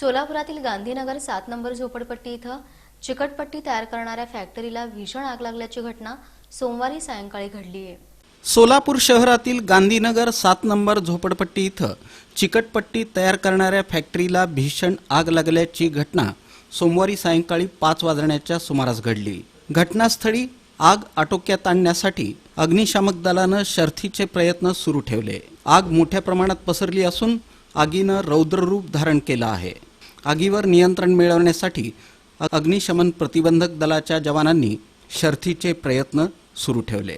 सोलापुरातील गांधीनगर सात नंबर झोपडपट्टी इथं चिकटपट्टी तयार करणाऱ्या फॅक्टरीला भीषण आग लागल्याची घटना सोमवारी सायंकाळी घडली आहे. सोलापूर शहरातील गांधीनगर सात नंबर झोपडपट्टी इथं चिकटपट्टी तयार करणाऱ्या फॅक्टरीला भीषण आग लागल्याची घटना सोमवारी सायंकाळी पाच वाजण्याच्या सुमारास घडली. घटनास्थळी आग आटोक्यात आणण्यासाठी अग्निशामक दलानं शर्थीचे प्रयत्न सुरू ठेवले. आग मोठ्या प्रमाणात पसरली असून आगीनं रौद्ररूप धारण केलं आहे. आगीवर नियंत्रण मिळवण्यासाठी अग्निशमन प्रतिबंधक दलाच्या जवानांनी शर्थीचे प्रयत्न सुरू ठेवले.